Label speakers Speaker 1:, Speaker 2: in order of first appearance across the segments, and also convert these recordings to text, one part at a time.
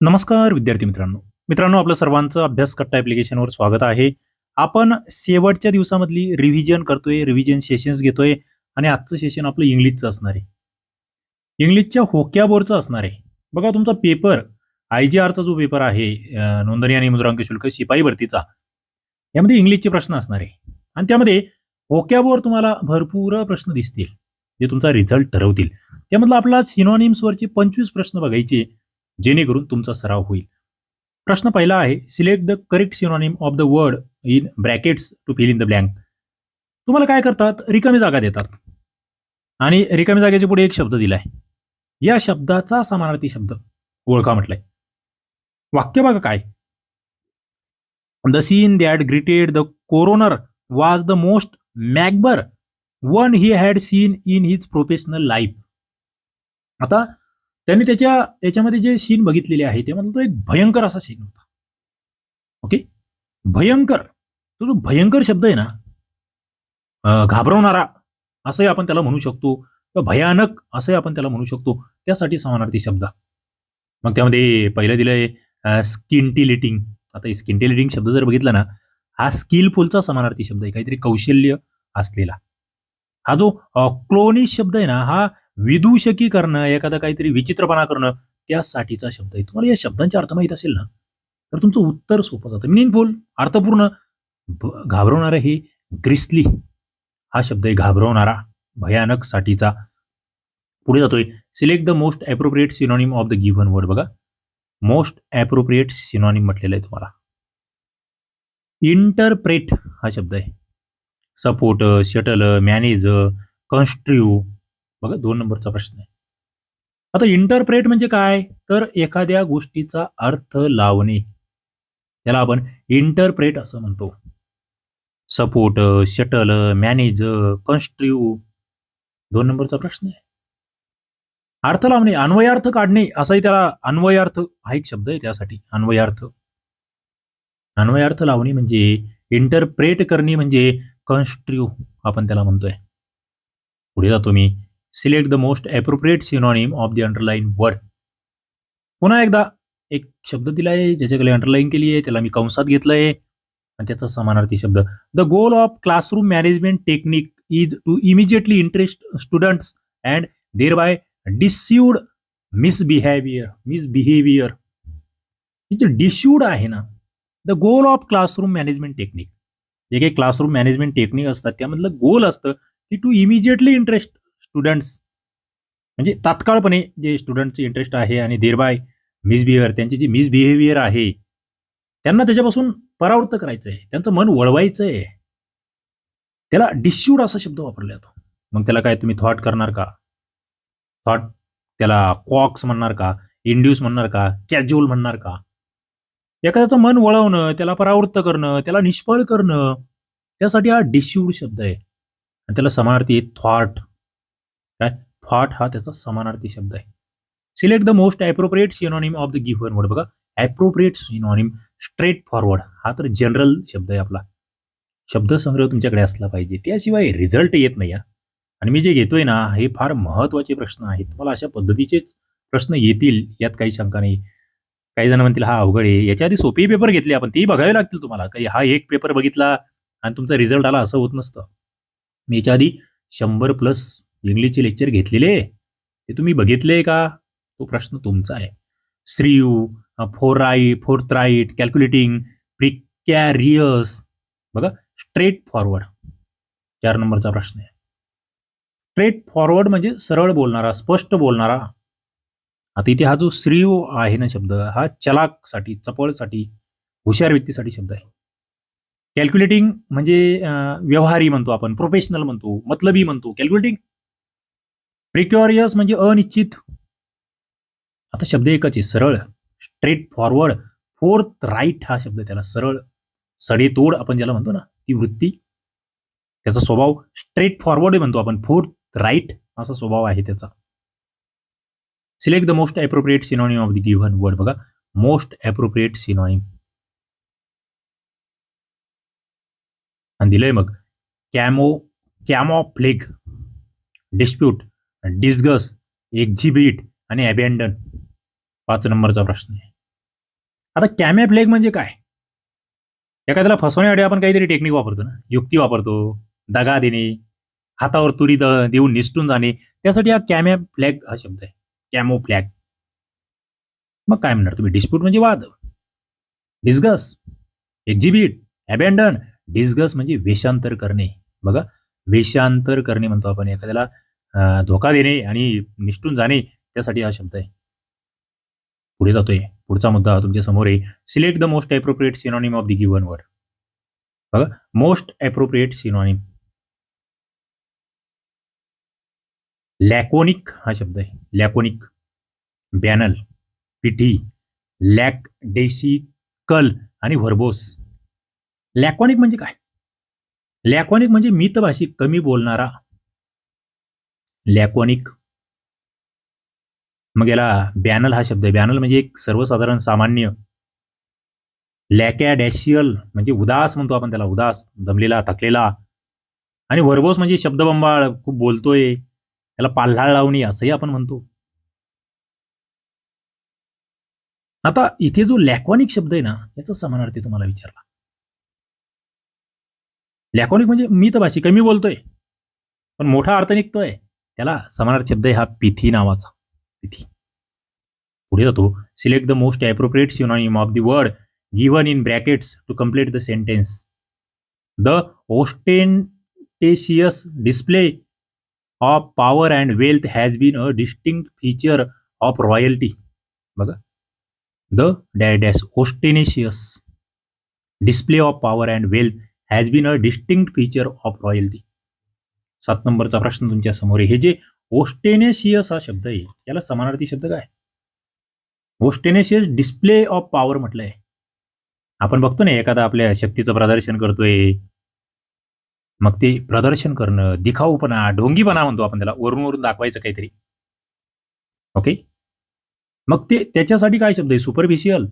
Speaker 1: नमस्कार विद्यार्थी मित्रांनो. मित्रांनो आपलं सर्वांचं अभ्यास कट्टा ॲप्लिकेशनवर स्वागत आहे. आपण शेवटच्या दिवसामधली रिव्हिजन करतोय रिव्हिजन सेशन्स घेतोय आणि आजचं सेशन आपलं इंग्लिशचं असणार आहे. इंग्लिशच्या होक्या बोर्डचं असणार आहे. बघा तुमचा पेपर आय जी आरचा जो पेपर आहे नोंदणी आणि मुद्रांक शुल्क शिपाई भरतीचा यामध्ये इंग्लिशचे प्रश्न असणार आहे. आणि त्यामध्ये होक्याबोर तुम्हाला भरपूर प्रश्न दिसतील जे तुमचा रिझल्ट ठरवतील. त्यामधला आपला सिनॉनिम्सवरचे पंचवीस प्रश्न बघायचे जेणेकरून तुमचा सराव होईल. प्रश्न पहिला आहे select the correct synonym of the word in brackets to fill in the blank तुम्हाला काय करतात? रिकामी जागा देतात. आणि रिकामी जागेच्या पुढे एक शब्द दिलाय. या शब्दाचा समानार्थी शब्द ओळखा म्हटलाय. वाक्य बघा काय? The scene that greeted the coroner was the most macabre one he had seen in his professional life आता त्यांनी त्याच्या त्याच्यामध्ये जे सीन बघितलेले आहे ते तो एक भयंकर असा सीन होता. ओके भयंकर. तो जो भयंकर शब्द आहे ना घाबरवणारा असंही आपण त्याला म्हणू शकतो किंवा भयानक असंही आपण त्याला म्हणू शकतो त्यासाठी समानार्थी शब्द. मग त्यामध्ये पहिलं दिलंय स्किंटिलिटिंग आता स्किंटिलिटिंग शब्द जर बघितला ना हा स्किलफुलचा समानार्थी शब्द आहे काहीतरी कौशल्य असलेला. हा जो क्लोनिश शब्द आहे ना हा विदूषकी करणं एखादा काहीतरी विचित्रपणा करणं त्यासाठीचा शब्द आहे. तुम्हाला या शब्दांचे अर्थ माहीत असेल ना तर तुमचं उत्तर सोपं जातं. मिनिंगफुल अर्थपूर्ण. घाबरवणारं हे ग्रिसली. हा शब्द आहे घाबरवणारा भयानक साठीचा. पुढे जातोय. Select the most appropriate synonym of the given word बघा. मोस्ट अप्रोप्रिएट सिनॉनिम म्हटलेलं आहे तुम्हाला. इंटरप्रेट हा शब्द आहे. सपोर्ट शटल मॅनेज कन्स्ट्रीव बघा दोन नंबरचा प्रश्न आहे. आता इंटरप्रेट म्हणजे काय? तर एखाद्या गोष्टीचा अर्थ लावणे. त्याला आपण इंटरप्रेट असं म्हणतो. सपोर्ट शटल मॅनेज कन्स्ट्रीव दोन नंबरचा प्रश्न आहे. अर्थ लावणे अन्वयार्थ काढणे असाही त्याला अन्वयार्थ हा एक शब्द आहे त्यासाठी अन्वयार्थ. अन्वयार्थ लावणे म्हणजे इंटरप्रेट करणे म्हणजे कन्स्ट्रीव आपण त्याला म्हणतोय. पुढे जातो मी. Select the most appropriate synonym of the underline word पुन्हा एकदा एक शब्द दिलाय ज्याच्याकडे अंडरलाईन केली आहे त्याला मी कंसात घेतलंय आणि त्याचा समानार्थी शब्द. The goal of classroom management technique is to immediately interest students and thereby dissuade misbehaviour misbehaviour हे जे डिस्यूड आहे ना the goal of classroom management technique जे काही क्लासरूम मॅनेजमेंट टेक्निक असतात त्यामधलं गोल असतं की टू इमिजिएटली इंटरेस्ट स्टुडंट्स म्हणजे तात्काळपणे जे स्टुडंटचे इंटरेस्ट आहे आणि देरबाय मिसबिहेवियर त्यांची जी मिसबिहेवियर आहे त्यांना त्याच्यापासून परावृत्त करायचं आहे त्यांचं मन वळवायचं आहे त्याला डिस्यूड असा शब्द वापरला जातो. मग त्याला काय तुम्ही थॉट करणार का? थॉट त्याला कॉक्स म्हणणार का? इंड्यूस म्हणणार का? कॅज्युअल म्हणणार का? एखाद्याचं मन वळवणं त्याला परावृत्त करणं त्याला निष्फळ करणं त्यासाठी हा डिस्यूड शब्द आहे. आणि त्याला समानार्थी थॉट काय फाट हा त्याचा समानार्थी शब्द आहे. Select the most appropriate synonym of the given word बघा ॲप्रोप्रिएट सिनॉनिम स्ट्रेट फॉरवर्ड हा तर जनरल शब्द आहे आपला. शब्दसंग्रह तुमच्याकडे असला पाहिजे. त्याशिवाय रिझल्ट येत नाही आणि मी जे घेतोय ना हे फार महत्त्वाचे प्रश्न आहेत. तुम्हाला अशा पद्धतीचेच प्रश्न येतील यात काही शंका नाही. काही जण म्हणतील हा अवघड आहे. याच्या आधी सोपे पेपर घेतले आपण तेही बघावे लागतील तुम्हाला. काही हा एक पेपर बघितला आणि तुमचा रिझल्ट आला असं होत नसतं. मी याच्या आधी शंभर प्लस इंग्लिशचे लेक्चर घेतलेले ते तुम्ही बघितले का? तो प्रश्न तुमचा आहे. स्त्रीयू for shrewd forthright calculating precarious. बघा स्ट्रेट फॉरवर्ड. चार नंबरचा प्रश्न आहे. स्ट्रेट फॉरवर्ड म्हणजे सरळ बोलणारा स्पष्ट बोलणारा. आता इथे हा जो स्त्रीव आहे ना शब्द हा चलाकसाठी चपळसाठी हुशार व्यक्तीसाठी शब्द आहे. कॅल्क्युलेटिंग म्हणजे व्यवहारी म्हणतो आपण प्रोफेशनल म्हणतो मतलबी म्हणतो. कॅल्क्युलेटिंग प्रिक्युरियस म्हणजे अनिश्चित. आता शब्द एकच आहे सरळ. स्ट्रेट फॉरवर्ड फोर्थ राईट हा शब्द त्याला सरळ. सडेतोड आपण ज्याला म्हणतो ना ती वृत्ती. त्याचा स्वभाव स्ट्रेट फॉरवर्ड म्हणतो आपण फोर्थ राईट असा स्वभाव आहे त्याचा. Select the most appropriate synonym of the given word बघा मोस्ट अप्रोप्रिएट सिनॉनिम आणि दिलंय मग camo camouflage dispute disguise exhibit आणि अबॅन्डन पाच नंबरचा प्रश्न आहे. आता कॅम्या फ्लेग म्हणजे काय? एखाद्याला फसवण्यासाठी आपण काहीतरी टेक्निक वापरतो ना. युक्ती वापरतो दगा देणे हातावर तुरी द- देऊन निसटून जाणे. त्यासाठी हा कॅम्या फ्लॅग हा शब्द आहे. Camouflage. मग काय म्हणणार तुम्ही? डिस्प्यूट म्हणजे वाद. डिस्गस एक्झिबिट अबॅन्डन डिस्गस म्हणजे वेषांतर करणे. बघा वेषांतर करणे म्हणतो आपण एखाद्याला. धोका देणे आणि निष्ठून जाणे त्यासाठी हा शब्द आहे. पुढे जातोय. पुढचा मुद्दा तुमच्यासमोर आहे. Select the most appropriate synonym of the given word बघा. मोस्ट अप्रोप्रिएट सिनॉनिम लॅकोनिक हा शब्द आहे. लॅकोनिक बॅनल पिठी लॅक डेसिकल आणि व्हर्बोस लॅकॉनिक म्हणजे काय? लॅकॉनिक म्हणजे मितभाषिक कमी बोलणारा लॅकॉनिक मग याला बॅनल हा शब्द आहे. बॅनल म्हणजे एक सर्वसाधारण सामान्य लॅकॅडॅशियल म्हणजे उदास म्हणतो आपण त्याला. उदास दमलेला थकलेला. आणि व्हर्बोस म्हणजे शब्दबंबाळ खूप बोलतोय. त्याला पाल्हाळ लावणी असंही आपण म्हणतो. आता इथे जो लॅकॉनिक शब्द आहे ना याचा समानार्थी तुम्हाला विचारला. लॅकॉनिक म्हणजे मी तर भाषिक कमी बोलतोय. पण मोठा अर्थ निघतोय. त्याला समानार्थी शब्द आहे हा पिथी नावाचा. पिथी. पुढे जातो. Select the most appropriate synonym of the word given in brackets to complete the sentence the ostentatious display of power and wealth has been a distinct feature of royalty बघा. The dash ostentatious display of power and wealth has been a distinct feature of royalty सात नंबरचा प्रश्न तुमच्यासमोर आहे. हे जे ओस्टेनेशियस हा शब्द आहे याला समानार्थी शब्द काय? ओस्टेनेशियस डिस्प्ले ऑफ पॉवर म्हटलंय. आपण बघतो ना एखादा आपल्या शक्तीचं प्रदर्शन करतोय. मग ते प्रदर्शन करणं दिखाऊपणा ढोंगीपणा म्हणतो आपण त्याला वरून वरून दाखवायचं काहीतरी. ओके मग ते त्याच्यासाठी काय शब्द आहे? सुपरफिशियल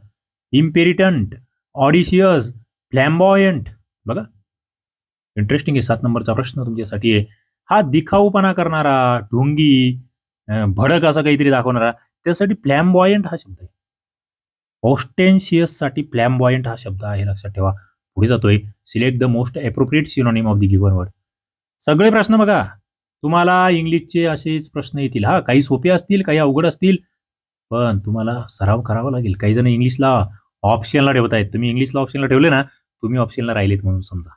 Speaker 1: इम्पेरिटंट ऑडिशियस फ्लॅम्बॉयंट बघा. इंटरेस्टिंग आहे सात नंबरचा प्रश्न तुमच्यासाठी आहे. हा दिखाऊपणा करणारा ढोंगी भडक असा काहीतरी दाखवणारा त्यासाठी फ्लॅम्बॉयंट हा शब्द आहे. ऑस्टेन्शियससाठी फ्लॅम्बॉयंट हा शब्द आहे लक्षात ठेवा. पुढे जातोय. Select the most appropriate synonym of the given word सगळे प्रश्न बघा. तुम्हाला इंग्लिशचे असेच प्रश्न येतील. हा काही सोपे असतील काही अवघड असतील पण तुम्हाला सराव करावा लागेल. काही जण इंग्लिशला ऑप्शनला ठेवतायत. तुम्ही इंग्लिशला ऑप्शनला ठेवले ना तुम्ही ऑप्शनला राहिलेत म्हणून समजा.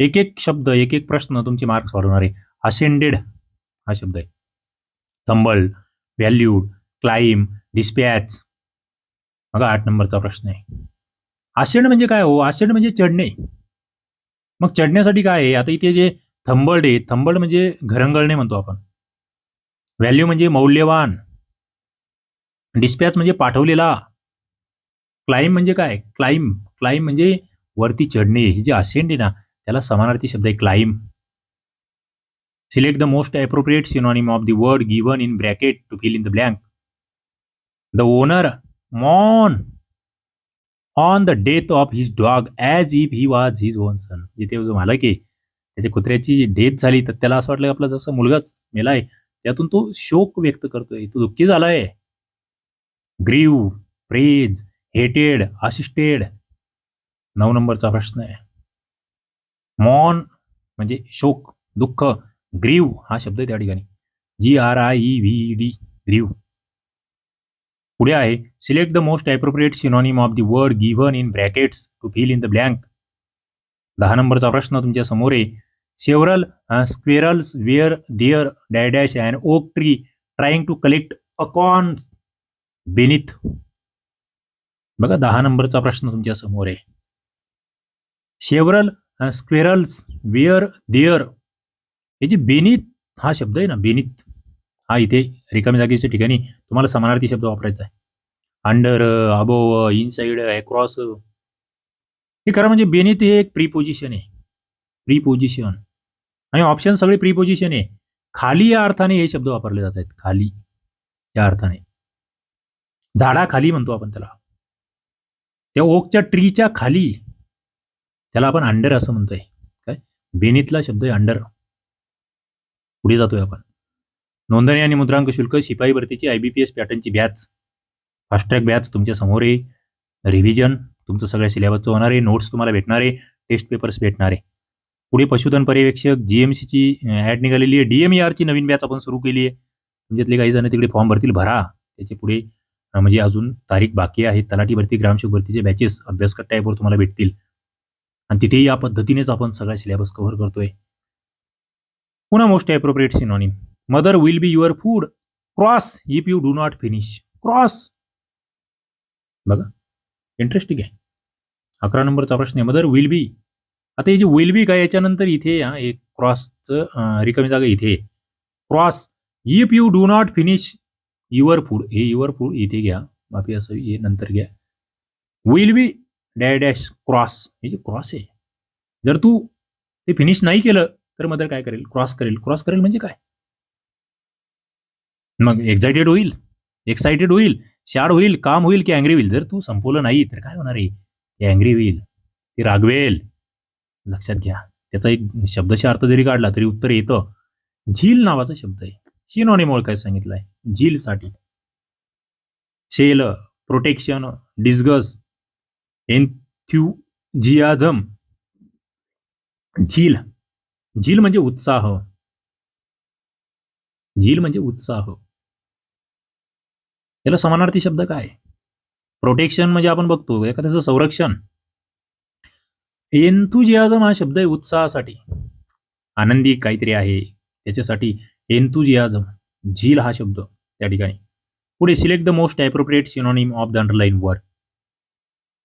Speaker 1: एक एक शब्द एक एक प्रश्न तुमचे मार्क्स वाढवणारे. असेंडेड हा शब्द आहे. थंबल व्हॅल्यूड क्लाइम डिस्पॅच बघा आठ नंबरचा प्रश्न आहे. आसेंड म्हणजे काय हो? आसेंड म्हणजे चढणे. मग चढण्यासाठी काय आहे? आता इथे जे थंबल्ड आहे थंबल्ड म्हणजे घरंगळणे म्हणतो आपण. व्हॅल्यू म्हणजे मौल्यवान. डिस्पॅच म्हणजे पाठवलेला. क्लाइम म्हणजे काय? क्लाइम क्लाइम म्हणजे वरती चढणे. हे जे असेंड आहे ना त्याला समानार्थी शब्द आहे claim select the most appropriate synonym of the word given in bracket to fill in the blank the owner मॉन on the death of his dog as if he was his own son जिथे जो मालक आहे त्याच्या कुत्र्याची death झाली तर त्याला असं वाटलं की आपला जसा मुलगाच मेलाय त्यातून तो शोक व्यक्त करतोय. तो दुःखी झालाय. ग्रीव प्रेज हेटेड असिस्टेड नऊ नंबरचा प्रश्न आहे. मॉन म्हणजे शोक दुःख ग्रीव हा शब्द आहे त्या ठिकाणी. G R I E V D grieve. पुढे आहे select the most appropriate synonym of the word given in brackets to fill in the blank दहा नंबरचा प्रश्न तुमच्यासमोर आहे. Several squirrels were there dash dash and oak tree trying to collect acorn beneath बघा दहा नंबरचा प्रश्न तुमच्यासमोर आहे. सेवरल स्क्वेरल्स वियर देअर हे जे बेनिथ हा शब्द आहे ना बेनीत हा इथे रिकामी जागेच्या ठिकाणी तुम्हाला समानार्थी शब्द वापरायचा आहे. अंडर अबोव इनसाइड अक्रॉस हे खरं म्हणजे बेनीत हे एक प्रीपोजिशन आहे. प्रीपोजिशन आणि ऑप्शन सगळे प्रीपोजिशन आहे. खाली या अर्थाने हे शब्द वापरले जात आहेत. खाली या अर्थाने. झाडाखाली म्हणतो आपण त्याला. त्या ओकच्या ट्रीच्या खाली त्याला आपण अंडर असं म्हणतोय. काय? बेनितला शब्द आहे अंडर पुढे जातोय आपण. नोंदणी आणि मुद्रांक शुल्क शिपाई भरतीची आयबीपीएस पॅटर्नची बॅच फास्ट्रॅक बॅच तुमच्यासमोर आहे. रिव्हिजन तुमचं सगळ्या सिलेबसचं होणार आहे. नोट्स तुम्हाला भेटणार आहे. टेस्ट पेपर्स भेटणार आहे. पुढे पशुधन पर्यवेक्षक जीएमसीची ॲड निघालेली आहे. डीएमईआरची नवीन बॅच आपण सुरू केली आहे. तुमच्यातले काही जण तिकडे फॉर्म भरतील. भरा. त्याचे पुढे म्हणजे अजून तारीख बाकी आहे. तलाठी भरती ग्रामसेवक भरतीचे बॅचेस अभ्यासक टाईपवर तुम्हाला भेटतील. आणि तिथेही या पद्धतीनेच आपण सगळा सिलेबस कव्हर करतोय. पुन्हा most appropriate synonym mother will be your food cross if you do not finish cross बघा. इंटरेस्टिंग आहे. अकरा नंबरचा प्रश्न आहे. मदर विल बी आता हे जे विल बी काय याच्यानंतर इथे हा एक क्रॉसचं रिकामी जागा इथे. Cross if you do not finish your food हे युअर फूड इथे घ्या. बाकी असं हे नंतर घ्या. विल बी डॅ डॅश क्रॉस हे जे क्रॉस आहे. जर तू ते फिनिश नाही केलं तर मदर काय करेल? क्रॉस करेल. क्रॉस करेल म्हणजे काय? मग एक्झायटेड होईल. एक्साइटेड होईल. शाड होईल. काम होईल की अँग्री होईल. जर तू संपवलं नाही तर काय होणार आहे? ते अँग्री होईल. ते रागवेल. लक्षात घ्या. त्याचा एक शब्दशा अर्थ जरी काढला तरी उत्तर येतं. झील नावाचा शब्द आहे. शिनॉनिमोळ काय आहे झीलसाठी. Shell protection disguise एन्थ्युजियाझम. झील. झील म्हणजे उत्साह. झील म्हणजे उत्साह. याला समानार्थी शब्द काय? प्रोटेक्शन म्हणजे आपण बघतो एखाद्याचं संरक्षण. एन्थुजियाझम हा शब्द आहे उत्साहासाठी. आनंदी काहीतरी आहे त्याच्यासाठी एन्थुजियाझम झील हा शब्द त्या ठिकाणी. पुढे select the most appropriate synonym of the underline word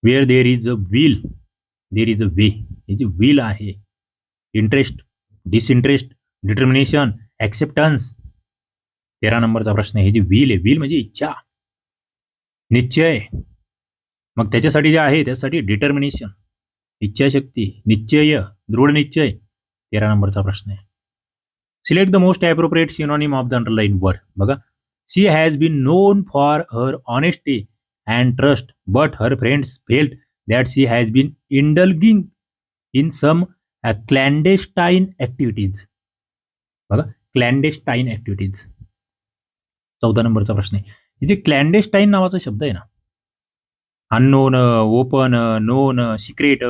Speaker 1: where there is a will there is a way हे जे विल आहे इंटरेस्ट डिसइंटरेस्ट डिटर्मिनेशन ऍक्सेप्टन्स तेरा नंबरचा प्रश्न आहे. हे जे विल आहे विल म्हणजे इच्छा निश्चय. मग त्याच्यासाठी जे आहे त्यासाठी डिटर्मिनेशन इच्छाशक्ती निश्चय दृढ निश्चय तेरा नंबरचा प्रश्न आहे. Select the most appropriate synonym of the underline word बघा she has been known for her honesty and trust but her friends felt that she has been indulging in some clandestine activities बघा clandestine activities चौदा नंबरचा प्रश्न आहे. इथे क्लॅन्डेस्टाईन नावाचा शब्द आहे ना unknown open known secret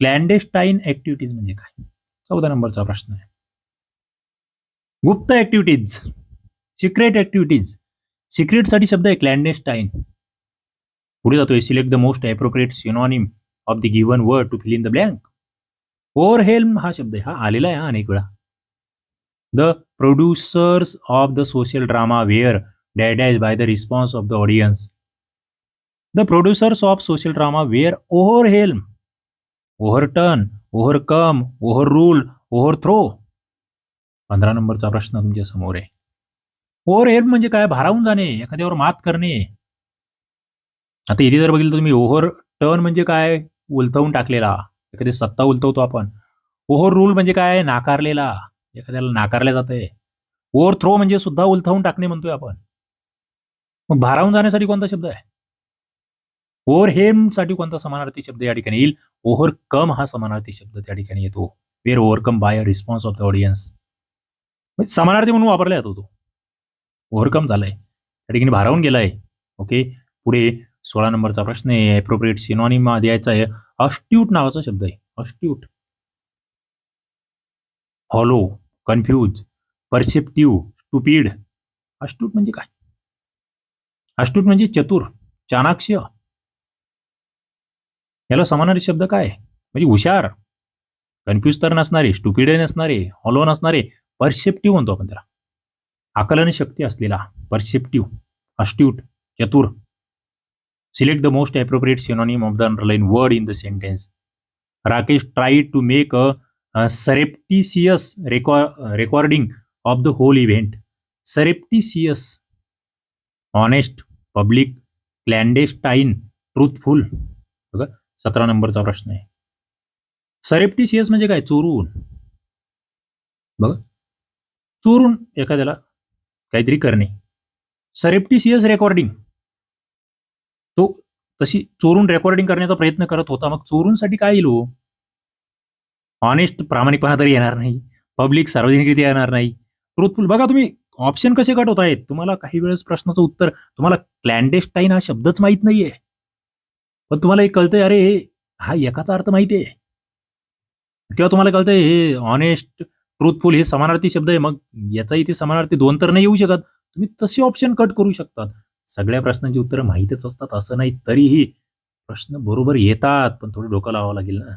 Speaker 1: clandestine activities म्हणजे काय? चौदा नंबरचा प्रश्न आहे. गुप्त ऍक्टिव्हिटीज सिक्रेट ऍक्टिव्हिटीज सिक्रेटसाठी शब्द आहे क्लॅन्डेस्टाईन पुढे जातोय select the most appropriate synonym of the given word to fill in the blank overwhelmed हा शब्द आहे हा आलेला आहे हा अनेक वेळा. The producers of the social drama were dash dash by the response of the audience the producers of social drama were overwhelmed overturn overcome overrule overthrow पंधरा नंबरचा प्रश्न तुमच्यासमोर आहे. ओव्हरहेड म्हणजे काय? भारावून जाणे एखाद्यावर मात करणे. आता इथे जर बघितलं तुम्ही ओव्हर टर्न म्हणजे काय? उलथवून टाकलेला. एखादी सत्ता उलथवतो आपण. ओव्हर रूल म्हणजे काय? नाकारलेला. एखाद्याला नाकारले जाते. ओव्हर थ्रो म्हणजे सुद्धा उलथवून टाकणे म्हणतोय आपण. मग भारावून जाण्यासाठी कोणता शब्द आहे? ओव्हर हेमसाठी कोणता समानार्थी शब्द या ठिकाणी येईल? ओव्हर कम हा समानार्थी शब्द त्या ठिकाणी येतो. Were overcome by a response of the audience समानार्थी म्हणून वापरला जातो तो. ओव्हरकम झालाय. त्या ठिकाणी भारावून गेलाय. ओके पुढे सोळा नंबरचा प्रश्न आहे. अप्रोप्रिएट सिनॉनिम द्यायचा आहे. अस्ट्यूट नावाचा शब्द आहे. Astute hollow confuse perceptive stupid astute म्हणजे काय? अस्ट्यूट म्हणजे चतुर. चाणाक्ष याला समानार्थी शब्द काय? म्हणजे हुशार. कन्फ्यूज तर नसणारे स्टुपीड नसणारे हॉलो नसणारे. परसेप्टिव्ह म्हणतो आपण त्याला. आकलन शक्ती असलेला परसेप्टिव्ह अस्ट्यूट चतुर. Select the most appropriate synonym of the underline word in the sentence Rakesh try to make a surreptitious recording of the whole event surreptitious honest public clandestine truthful बघा सतरा नंबरचा प्रश्न आहे. सरेप्टिसियस म्हणजे काय? चोरून. बघा. चोरून एखाद्याला काहीतरी करणे. सरेप्टिसियस रेकॉर्डिंग तो तशी चोरून रेकॉर्डिंग करण्याचा प्रयत्न करत होता. मग चोरूंसाठी काय येईल हो? ऑनेस्ट प्रामाणिकपणा तरी येणार नाही. पब्लिक सार्वजनिकरित्या येणार नाही. ट्रुथफुल बघा तुम्ही ऑप्शन कसे कट होत आहेत? तुम्हाला काही वेळेस प्रश्नाचं उत्तर तुम्हाला क्लॅन्डेस्टाईन हा शब्दच माहीत नाहीये. पण तुम्हाला एक कळतंय अरे हा एकाचा अर्थ माहिती आहे किंवा तुम्हाला कळतंय हे ऑनेस्ट ट्रूथफुल हे समानार्थी शब्द आहे मग याचा इथे समानार्थी दोन तर नाही येऊ शकत. तुम्ही तसे ऑप्शन कट करू शकतात. सगळ्या प्रश्नांची उत्तरं माहितच असतात असं नाही तरीही प्रश्न बरोबर येतात पण थोडं डोकं लावावं लागेल ना.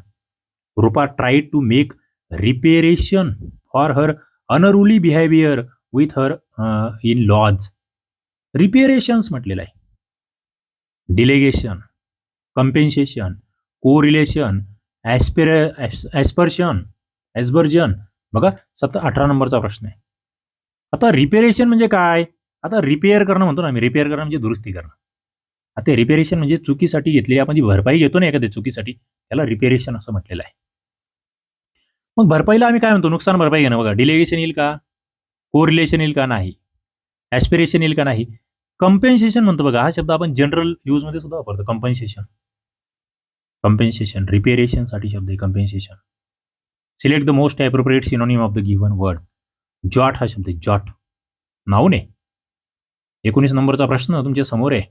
Speaker 1: Rupa try to make reparation for her unruly behaviour with her in laws reparations म्हटलेलं आहे. डिलेगेशन कम्पेन्सेशन को रिलेशन ॲस्पिर ॲस्पर्शन ॲस्बर्जन बघा सत अठरा नंबरचा प्रश्न आहे. आता रिपेरेशन म्हणजे काय? आता रिपेअर करणं म्हणतो ना आम्ही. रिपेअर करणं म्हणजे दुरुस्ती करणं. आता रिपेरेशन म्हणजे चुकीसाठी घेतलेली आपण जी भरपाई घेतो ना एखाद्या चुकीसाठी त्याला रिपेरेशन असं म्हटलेलं आहे. मग भरपाईला आम्ही काय म्हणतो? नुकसान भरपाई घेणं. बघा डिलेगेशन येईल का? कोरिलेशन येईल का? नाही. ॲस्पिरेशन येईल का? नाही. कम्पेन्सेशन म्हणतो बघा. हा शब्द आपण जनरल यूजमध्ये सुद्धा वापरतो. कम्पेन्सेशन कम्पेन्सेशन रिपेरेशनसाठी शब्द आहे. Compensation select the most appropriate synonym of the given word jot हा शब्द आहे जॉट नाऊन आहे एकोणीस नंबरचा प्रश्न तुमच्यासमोर आहे.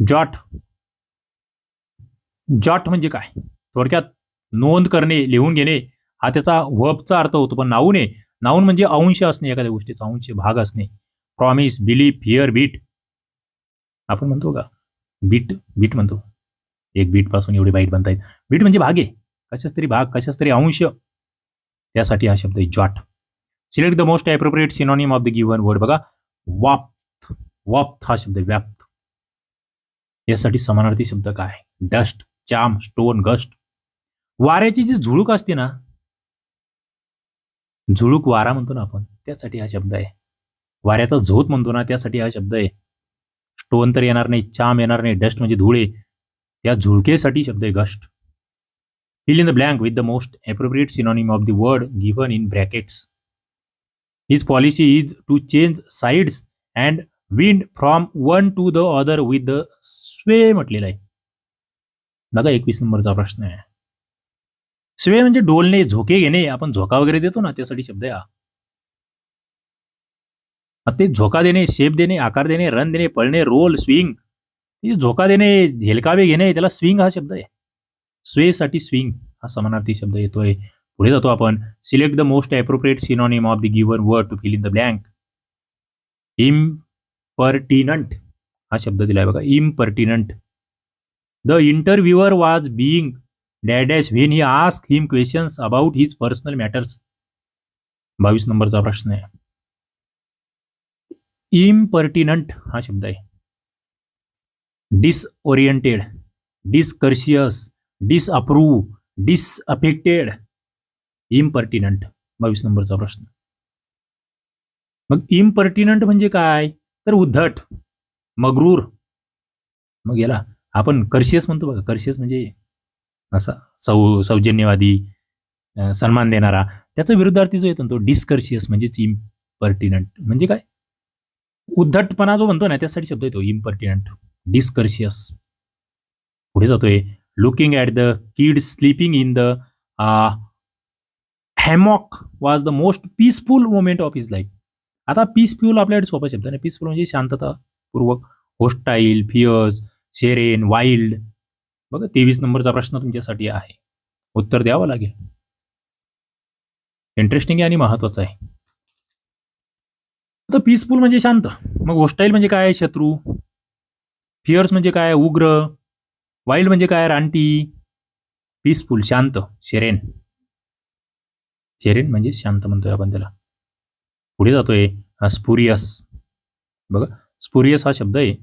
Speaker 1: जॉट जॉट म्हणजे काय? थोडक्यात नोंद करणे लिहून घेणे हा त्याचा वबचा अर्थ होतो पण नाऊन आहे नाऊन म्हणजे अंश असणे एखाद्या गोष्टीचा अंश भाग असणे. प्रॉमिस बिलीफ फिअर बीट आपण म्हणतो का? बीट बीट म्हणतो. एक बीटपासून एवढे बाईट बनतायत. बीट म्हणजे भाग. आहे कशाच तरी भाग कशाच तरी अंश. त्यासाठी हा शब्द आहे jot select the most appropriate synonym of the given word बघा वाप्त वाप्त हा शब्द आहे व्याप्त. यासाठी समानार्थी शब्द काय? डस्ट चाम स्टोन गस्ट. वाऱ्याची जी झुळूक असते ना झुळूक वारा म्हणतो ना आपण त्यासाठी हा शब्द आहे. वाऱ्याचा झोत म्हणतो ना त्यासाठी हा शब्द आहे. स्टोन तर येणार नाही चाम येणार नाही डस्ट म्हणजे धुळे. त्या झुळकेसाठी शब्द आहे gust. Fill in the blank with the most appropriate synonym of the word given in brackets. His policy is to change sides and wind from one to the other with the sway म्हटलेलं आहे बघा एकवीस नंबरचा प्रश्न आहे sway म्हणजे डोलणे झोके घेणे आपण झोका वगैरे देतो ना त्यासाठी शब्द आहे हा आता ते झोका देणे शेप देणे आकार देणे रन देणे पळणे रोल स्विंग झोका देणे झेलकावे घेणे त्याला स्विंग हा शब्द आहे स्वेसाठी स्विंग हा समानार्थी शब्द येतोय. पुढे जातो आपण. Select the most appropriate synonym of the given word to fill in the blank impertinent हा शब्द दिलाय बघा. Impertinent the interviewer was being dash when he ask him questions about his personal matters बावीस नंबरचा प्रश्न आहे. इम्पर्टिनंट हा शब्द आहे. डिसओरिएंटेड डिस्कर्शियस डिसअप्रूव्ह डिसअफेक्टेड इम्पर्टिनंट बावीस नंबरचा प्रश्न. मग इम्पर्टिनंट म्हणजे काय? तर उद्धट मगरूर. मग याला आपण कर्शियस म्हणतो बघा. कर्शियस म्हणजे असा सौ सौजन्यवादी सन्मान देणारा. त्याचा विरुद्धार्थी जो येतो तो डिस्कर्शियस म्हणजेच इम्पर्टिनंट म्हणजे काय? उद्धटपणा जो म्हणतो ना त्यासाठी शब्द येतो. इम्पर्टिनंट डिस्कर्शियस पुढे जातोय. Looking at the kids sleeping in the uh, hammock the most peaceful moment of of life आता पीसफुल आपल्याकडे सोपा शब्द नाही पीसफुल म्हणजे शांततापूर्वक होस्टाईल फिअर्स शेरेन वाईल्ड बघा तेवीस नंबरचा प्रश्न तुमच्यासाठी आहे. उत्तर द्यावं लागेल. इंटरेस्टिंग आहे आणि महत्वाचं आहे. आता पीसफुल म्हणजे शांत. मग होस्टाईल म्हणजे काय? शत्रू. फिअर्स म्हणजे काय? उग्र. वाईल्ड म्हणजे काय रानटी पीसफुल शांत शेरेन शेरेन म्हणजे शांत म्हणतोय आपण त्याला. पुढे जातोय स्पुरियस बघा स्पुरियस हा शब्द आहे.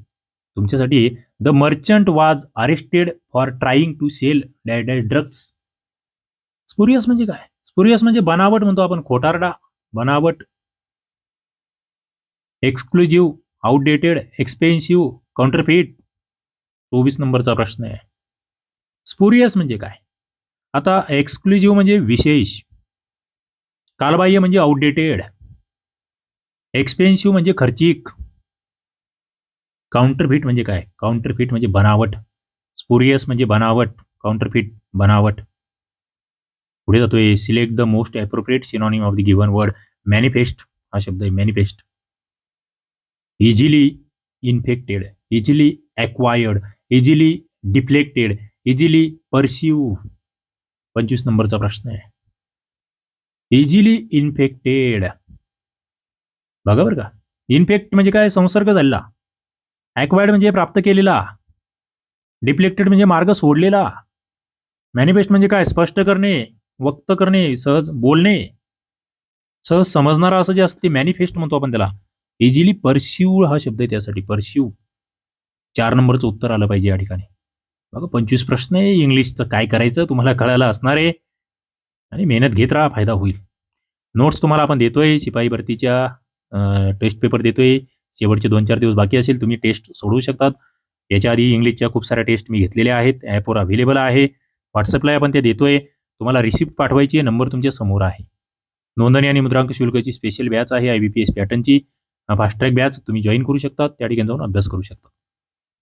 Speaker 1: तुमच्यासाठी the merchant was arrested for trying to sell dad drugs spurious म्हणजे काय? स्पुरियस म्हणजे बनावट म्हणतो आपण खोटारडा बनावट. एक्सक्लुझिव्ह आउटडेटेड एक्सपेन्सिव्ह काउंटरफिट चोवीस नंबरचा प्रश्न आहे. स्पुरियस म्हणजे काय? आता एक्सक्लुझिव्ह म्हणजे विशेष. कालबाह्य म्हणजे आउटडेटेड एक्सपेन्सिव्ह म्हणजे खर्चिक. काउंटरफिट म्हणजे काय? काउंटरफिट म्हणजे बनावट. स्पुरियस म्हणजे बनावट. काउंटरफिट बनावट. पुढे जातोय. Select the most appropriate synonym of the given word manifest हा शब्द आहे. Manifest easily infected easily acquired easily deflected easily perceive पंचवीस नंबरचा प्रश्न आहे. इझिली इन्फेक्टेड बघा बरं का. इन्फेक्ट म्हणजे काय? संसर्ग झालेला. ॲक्वायर्ड म्हणजे प्राप्त केलेला. डिफ्लेक्टेड म्हणजे मार्ग सोडलेला. मॅनिफेस्ट म्हणजे काय? स्पष्ट करणे वक्त करणे सहज बोलणे. सहज समजणारा असं जे असते मॅनिफेस्ट म्हणतो आपण त्याला. इझिली परस्यू हा शब्द आहे त्यासाठी. परस्यू चार नंबरचं उत्तर आलं पाहिजे या ठिकाणी. बघा पंचवीस प्रश्न आहे. इंग्लिशचं काय करायचं तुम्हाला कळायला असणार आहे. आणि मेहनत घेत राहा फायदा होईल. नोट्स तुम्हाला आपण देतोय शिपाई भरतीच्या टेस्ट पेपर देतोय. शेवटचे दोन चार दिवस बाकी असेल तुम्ही टेस्ट सोडवू शकतात. याच्या आधी इंग्लिशच्या खूप साऱ्या टेस्ट मी घेतलेल्या आहेत. ॲपवर अवेलेबल आहे. व्हॉट्सअपला आपण ते देतोय. तुम्हाला रिसिप्ट पाठवायची आहे. नंबर तुमच्यासमोर आहे. नोंदणी आणि मुद्रांक शुल्काची स्पेशल बॅच आहे. आय बी पी एस पॅटर्नची फास्ट ट्रॅक बॅच तुम्ही जॉईन करू शकता त्या ठिकाणी जाऊन अभ्यास करू शकता